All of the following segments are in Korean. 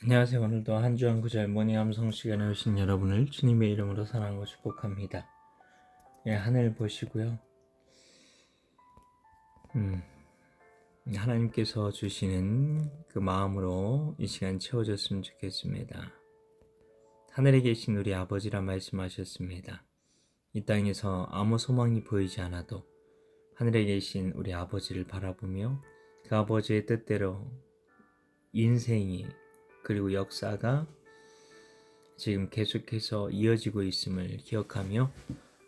안녕하세요. 오늘도 한 주한 구절 모닝 암송 시간에 오신 여러분을 주님의 이름으로 사랑하고 축복합니다. 예, 하늘 보시고요. 음, 하나님께서 주시는 그 마음으로 이 시간 채워졌으면 좋겠습니다. 하늘에 계신 우리 아버지라 말씀하셨습니다. 이 땅에서 아무 소망이 보이지 않아도 하늘에 계신 우리 아버지를 바라보며 그 아버지의 뜻대로 인생이 그리고 역사가 지금 계속해서 이어지고 있음을 기억하며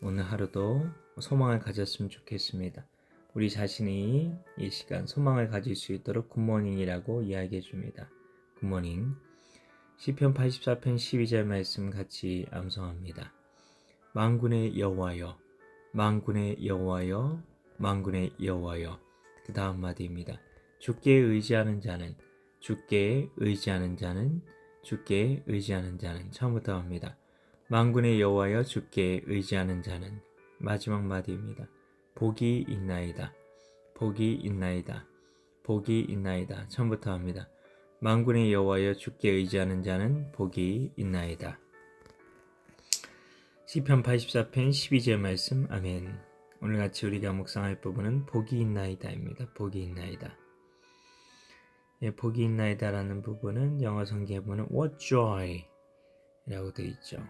오늘 하루도 소망을 가졌으면 좋겠습니다. 우리 자신이 이 시간 소망을 가질 수 있도록 굿모닝이라고 이야기해 줍니다. 굿모닝. 시편 84편 12절 말씀 같이 암송합니다. 만군의 여호와여, 만군의 여호와여, 만군의 여호와여. 그 다음 마디입니다. 주께 의지하는 자는 주께 의지하는 자는 주께 의지하는 자는 처음부터 합니다. 만군의 여호와여 주께 의지하는 자는 마지막 마디입니다. 복이 있나이다. 복이 있나이다. 복이 있나이다. 처음부터 합니다. 만군의 여호와여 주께 의지하는 자는 복이 있나이다. 시편 84편 12절 말씀 아멘. 오늘 같이 우리가 묵상할 부분은 복이 있나이다입니다. 복이 있나이다. 예, 복이 있나이다라는 부분은 영어 성경에 보면 what joy라고 되어 있죠.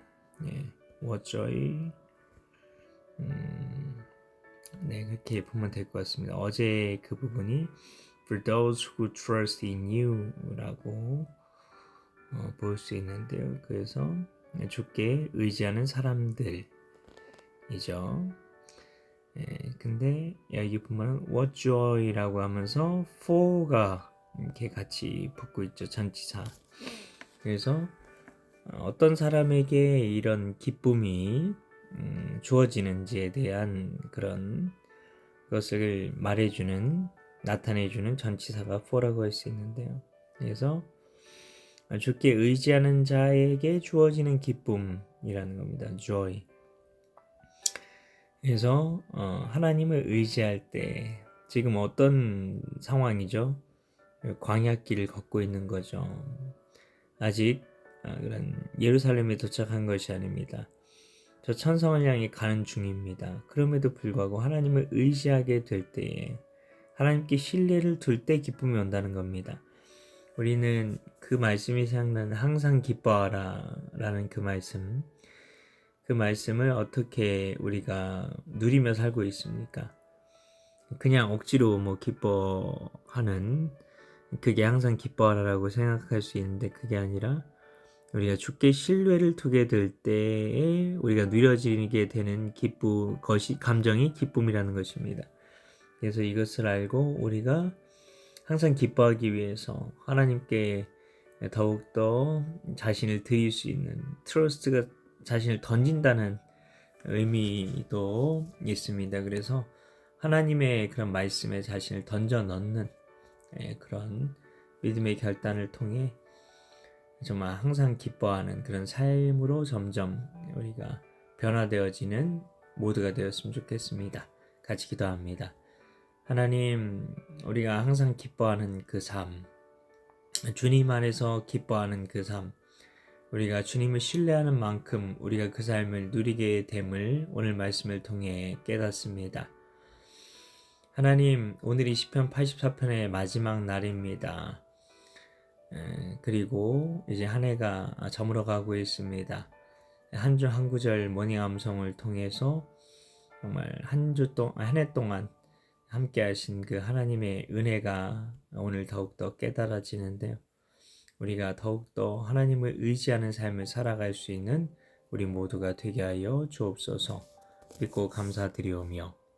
예, what joy. 음, 네, 그렇게 보면 될 것 같습니다. 어제 그 부분이 for those who trust in you라고 어, 볼수 있는데요. 그래서 주께 의지하는 사람들이죠. 예, 근데 여기 보면 what joy라고 하면서 for가 이렇게 같이 붙고 있죠. 전치사. 그래서 어떤 사람에게 이런 기쁨이 음, 주어지는지에 대한 그런 것을 말해주는 나타내주는 전치사가 for라고 할 수 있는데요. 그래서 주께 의지하는 자에게 주어지는 기쁨이라는 겁니다. joy. 그래서 어, 하나님을 의지할 때 지금 어떤 상황이죠? 광야길을 걷고 있는 거죠. 아직 아, 그런 예루살렘에 도착한 것이 아닙니다. 저 천성을 향해 가는 중입니다. 그럼에도 불구하고 하나님을 의지하게 될 때에 하나님께 신뢰를 둘 때 기쁨이 온다는 겁니다. 우리는 그 말씀이 생각나는 항상 기뻐하라 라는 그 말씀 그 말씀을 어떻게 우리가 누리며 살고 있습니까? 그냥 억지로 뭐 기뻐하는 그게 항상 기뻐하라고 생각할 수 있는데 그게 아니라 우리가 주께 신뢰를 두게 될 때에 우리가 누려지게 되는 기쁨 것이 감정이 기쁨이라는 것입니다. 그래서 이것을 알고 우리가 항상 기뻐하기 위해서 하나님께 더욱더 자신을 드릴 수 있는 트러스트가 자신을 던진다는 의미도 있습니다. 그래서 하나님의 그런 말씀에 자신을 던져 넣는 예, 그런 믿음의 결단을 통해 정말 항상 기뻐하는 그런 삶으로 점점 우리가 변화되어지는 모두가 되었으면 좋겠습니다. 같이 기도합니다. 하나님, 우리가 항상 기뻐하는 그 삶, 주님 안에서 기뻐하는 그 삶, 우리가 주님을 신뢰하는 만큼 우리가 그 삶을 누리게 됨을 오늘 말씀을 통해 깨닫습니다. 하나님, 오늘이 시편 84편의 마지막 날입니다. 그리고 이제 한 해가 저물어 가고 있습니다. 한 주 한 구절 모닝 암송을 통해서 정말 한 주 동안, 한 해 동안 함께 하신 그 하나님의 은혜가 오늘 더욱더 깨달아지는데요. 우리가 더욱더 하나님을 의지하는 삶을 살아갈 수 있는 우리 모두가 되게 하여 주옵소서 믿고 감사드리오며